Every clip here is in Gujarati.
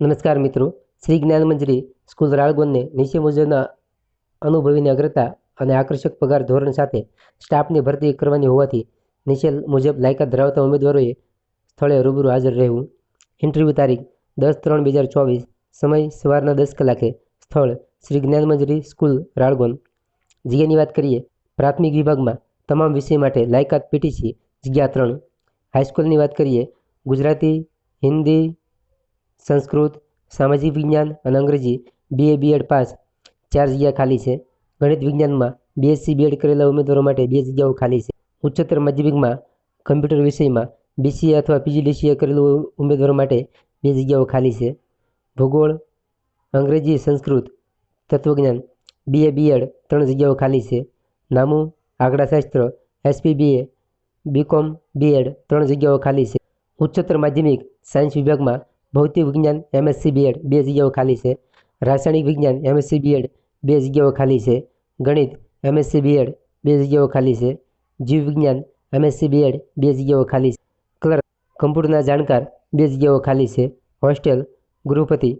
નમસ્કાર મિત્રો. શ્રી જ્ઞાન મંજરી સ્કૂલ રાળગોનને નીચે મુજબના અનુભવીની અગ્રતા અને આકર્ષક પગાર ધોરણ સાથે સ્ટાફની ભરતી કરવાની હોવાથી નીચે મુજબ લાયકાત ધરાવતા ઉમેદવારોએ સ્થળે રૂબરૂ હાજર રહેવું. ઇન્ટરવ્યૂ તારીખ દસ ત્રણ બે હજાર ચોવીસ, સમય સવારના દસ કલાકે સ્થળ શ્રી જ્ઞાન મંજરી સ્કૂલ રાળગોન. જગ્યાની વાત કરીએ, પ્રાથમિક વિભાગમાં તમામ વિષય માટે લાયકાત પીટીસી જગ્યા ત્રણ. હાઈસ્કૂલની વાત કરીએ, ગુજરાતી, હિન્દી સંસ્કૃત, સામાજિક વિજ્ઞાન અને અંગ્રેજી બીએ બીએડ પાસ. ચાર જગ્યા ખાલી છે. ગણિત વિજ્ઞાનમાં બીએસસી બીએડ કરેલા ઉમેદવારો માટે બે જગ્યાઓ ખાલી છે. ઉચ્ચતર માધ્યમિકમાં કમ્પ્યુટર વિષયમાં બીસીએ અથવા પીજીડીસીએ કરેલું ઉમેદવારો માટે બે જગ્યાઓ ખાલી છે. ભૂગોળ, અંગ્રેજી, સંસ્કૃત, તત્વજ્ઞાન બીએ બીએડ ત્રણ જગ્યાઓ ખાલી છે. નામું, આંકડાશાસ્ત્ર એસપીબીએ બીકોમ બીએડ ત્રણ જગ્યાઓ ખાલી છે. ઉચ્ચતર માધ્યમિક સાયન્સ વિભાગમાં ભૌતિક વિજ્ઞાન એમએસસી બીએડ બે જગ્યાઓ ખાલી છે. રાસાયણિક વિજ્ઞાન એમએસસી બીએડ બે જગ્યાઓ ખાલી છે. ગણિત એમએસસી બીએડ બે જગ્યાઓ ખાલી છે. જીવ વિજ્ઞાન એમએસસી બીએડ બે જગ્યાઓ ખાલી છે. ક્લર્ક કમ્પ્યુટરના જાણકાર, બે જગ્યાઓ ખાલી છે. હોસ્ટેલ, ગૃહપતિ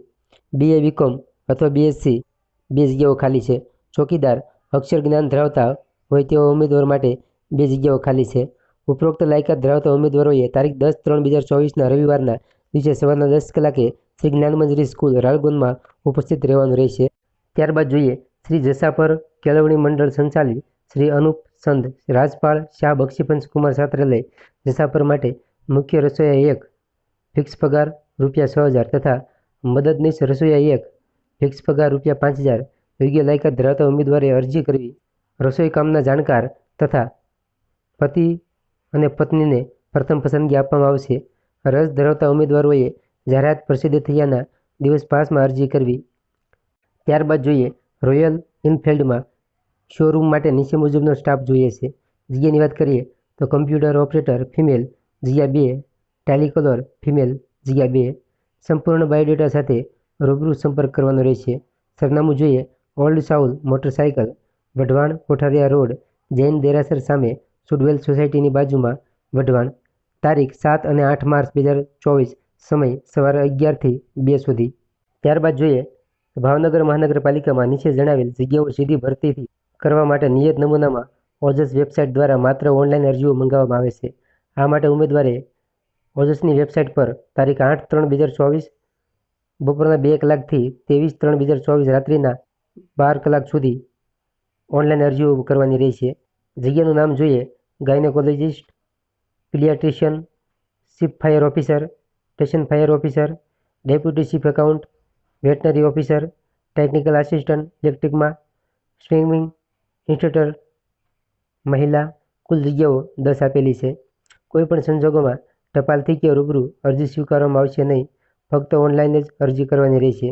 બીએ બીકોમ અથવા બીએસસી બે જગ્યાઓ ખાલી છે. ચોકીદાર, અક્ષર જ્ઞાન ધરાવતા હોય તેવા ઉમેદવાર માટે બે જગ્યાઓ ખાલી છે. ઉપરોક્ત લાયકાત ધરાવતા ઉમેદવારોએ તારીખ દસ ત્રણ બે હજાર ચોવીસના રવિવારના દિવસે સવારના દસ કલાકે શ્રી જ્ઞાન મંજરી સ્કૂલ રાળગોનમાં ઉપસ્થિત રહેવાનું રહેશે. ત્યારબાદ જોઈએ શ્રી જસાપર કેળવણી મંડળ સંચાલિત શ્રી અનુપ સંત, રાજપાળ, શાહ બક્ષીપંચ કુમાર છાત્રાલય જસાપર માટે મુખ્ય રસોઈયા એક, ફિક્સ પગાર રૂપિયા છ હજાર તથા મદદનીશ રસોઈયા એક, ફિક્સ પગાર રૂપિયા પાંચ હજાર યોગ્ય લાયકાત ધરાવતા ઉમેદવારે અરજી કરવી, રસોઈ કામના જાણકાર તથા પતિ અને પત્નીને પ્રથમ પસંદગી આપવામાં આવશે. રસ ધરાવતા ઉમેદવારોએ જાહેરાત પ્રસિદ્ધ થયાના દિવસ પાસમાં અરજી કરવી. ત્યારબાદ જોઈએ, રોયલ ઇનફિલ્ડમાં શોરૂમ માટે નીચે મુજબનો સ્ટાફ જોઈએ છે. જગ્યાની વાત કરીએ, તો કમ્પ્યુટર ઓપરેટર ફિમેલ જગ્યા બે. ટેલિકોલર ફિમેલ જગ્યા બે. સંપૂર્ણ બાયોડેટા સાથે રૂબરૂ સંપર્ક કરવાનો રહેશે. સરનામું જોઈએ, ઓલ્ડ સાઉલ મોટરસાયકલ વઢવાણ કોઠારિયા રોડ, જૈન દેરાસર સામે સુડવેલ સોસાયટીની બાજુમાં વઢવાણ. તારીખ સાત અને આઠ માર્ચ બે હજાર ચોવીસ સમય સવારે અગિયારથી બે સુધી. ત્યારબાદ જોઈએ, ભાવનગર મહાનગરપાલિકામાં નીચે જણાવેલ જગ્યાઓ સીધી ભરતીથી કરવા માટે નિયત નમૂનામાં ઓજસ વેબસાઇટ દ્વારા માત્ર ઓનલાઈન અરજીઓ મંગાવવામાં આવે છે. આ માટે ઉમેદવારે ઓજસની વેબસાઇટ પર તારીખ આઠ ત્રણ બે હજાર ચોવીસ, બપોરના બે કલાકથી ત્રેવીસ ત્રણ બે હજાર ચોવીસ રાત્રિના બાર કલાક સુધી ઓનલાઈન અરજીઓ કરવાની રહેશે. જગ્યાનું નામ જોઈએ, gynaecologist paediatrician chief fire officer station fire officer deputy chief account veterinary officer technical assistant ઇલેક્ટ્રિકમાં swimming instructor મહિલા, કુલ જગ્યાઓ દસ આપેલી છે. કોઈપણ સંજોગોમાં ટપાલથી કે રૂબરૂ અરજી સ્વીકારવામાં આવશે નહીં, ફક્ત ઓનલાઈન જ અરજી કરવાની રહેશે.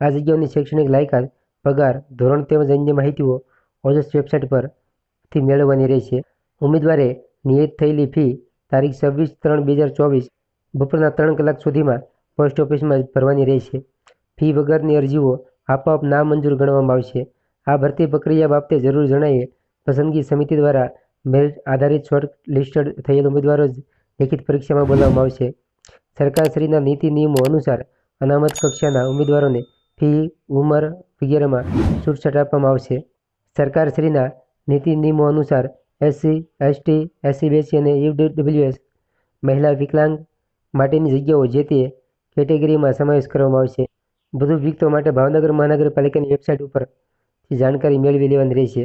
આ જગ્યાઓની શૈક્ષણિક લાયકાત, પગાર, ધોરણ તેમજ અન્ય માહિતીઓ ઓજસ વેબસાઇટ પરથી મેળવવાની રહેશે. ઉમેદવારે નિયત થયેલી ફી તારીખ છવ્વીસ ત્રણ બે હજાર ચોવીસ બપોરના ત્રણ કલાક સુધીમાં પોસ્ટ ઓફિસમાં ભરવાની રહેશે. ફી વગરની અરજીઓ આપોઆપ નામંજૂર ગણવામાં આવશે. આ ભરતી પ્રક્રિયા બાબતે જરૂર જણાઈએ પસંદગી સમિતિ દ્વારા મેરિટ આધારિત શોર્ટ લિસ્ટેડ થયેલ ઉમેદવારો જ લેખિત પરીક્ષામાં બોલાવવામાં આવશે. સરકારશ્રીના નીતિ નિયમો અનુસાર અનામત કક્ષાના ઉમેદવારોને ફી, ઉંમર વગેરેમાં છૂટછાટ આપવામાં આવશે. સરકારશ્રીના નીતિ નિયમો અનુસાર એસસી, એસટી, એસસી બીસી અને ઈડબ્લ્યુએસ મહિલા વિકલાંગ માટેની જગ્યાઓ જે તે કેટેગરીમાં સમાવેશ કરવામાં આવશે. વધુ વિગતો માટે ભાવનગર મહાનગરપાલિકાની વેબસાઇટ ઉપરથી જાણકારી મેળવી લેવાની રહેશે.